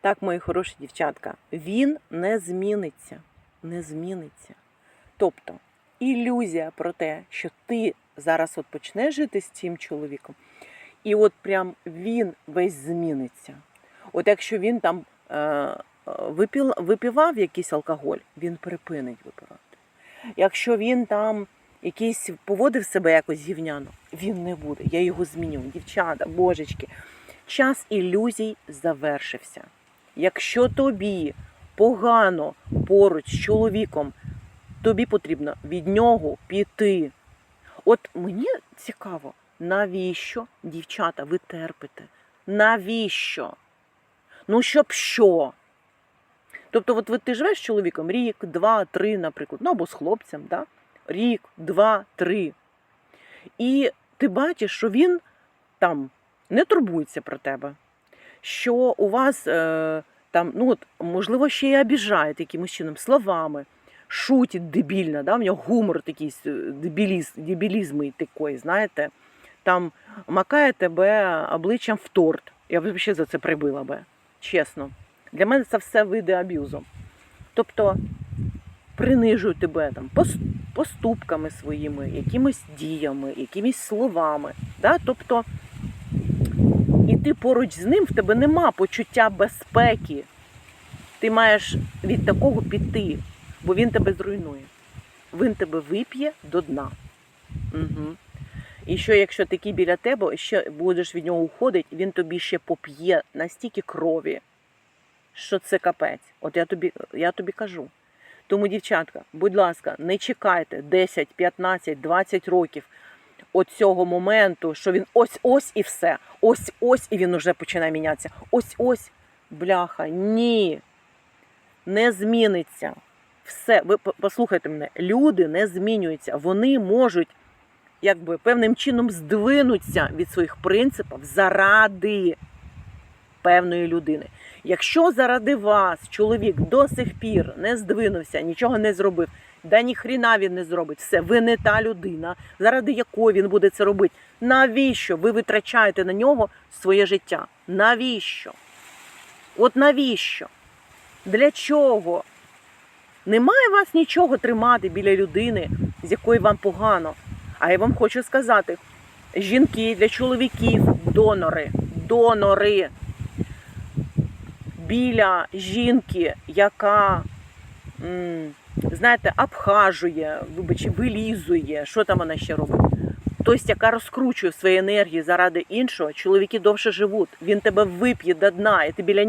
Так, мої хороші дівчатка, він не зміниться. Не зміниться. Тобто, ілюзія про те, що ти зараз от почнеш жити з цим чоловіком, і от прям він весь зміниться. От якщо він там е, е, випіл, випивав якийсь алкоголь, він припинить випивати. Якщо він там якийсь поводив себе якось гівняно, він не буде. Я його зміню. Дівчата, божечки, час ілюзій завершився. Якщо тобі погано поруч з чоловіком, тобі потрібно від нього піти. От мені цікаво, навіщо, дівчата, ви терпите? Навіщо? Ну, щоб що? Тобто, от, ти живеш з чоловіком рік, два, три, наприклад, ну або з хлопцем, да? рік, два, три. І ти бачиш, що він там не турбується про тебе, що у вас е, там, ну от, можливо, ще й обіжає якимось чином словами, шутить дебільно, да? у нього гумор такий е, дебіліз, дебілізм такий, знаєте, там макає тебе обличчям в торт. Я б взагалі за це прибила би, чесно. Для мене це все види аб'юзу. Тобто принижує тебе там поступками своїми, якимись діями, якимись словами. Да? Тобто, ти поруч з ним в тебе нема почуття безпеки. Ти маєш від такого піти, бо він тебе зруйнує. Він тебе вип'є до дна. Угу. І що, якщо такий біля тебе, ще будеш від нього уходити, він тобі ще поп'є настільки крові, що це капець. От я тобі, я тобі кажу. Тому, дівчатка, будь ласка, не чекайте 10, 15, 20 років от цього моменту, що він ось-ось і все. Ось-ось і він уже починає мінятися. Ось-ось, бляха, ні. Не зміниться. Все, ви послухайте мене, люди не змінюються. Вони можуть якби певним чином здвинуться від своїх принципів заради певної людини. Якщо заради вас чоловік до сих пір не здвинувся, нічого не зробив, да ніхріна він не зробить. Все, ви не та людина, заради якої він буде це робити. Навіщо ви витрачаєте на нього своє життя? Навіщо? От навіщо? Для чого? Немає вас нічого тримати біля людини, з якої вам погано. А я вам хочу сказати: жінки для чоловіків донори, донори біля жінки, яка, знаєте, обхажує, вибачте, вилізує, що там вона ще робить. Тобто, яка розкручує свої енергії заради іншого, чоловіки довше живуть. Він тебе вип'є до дна, і ти біля нього.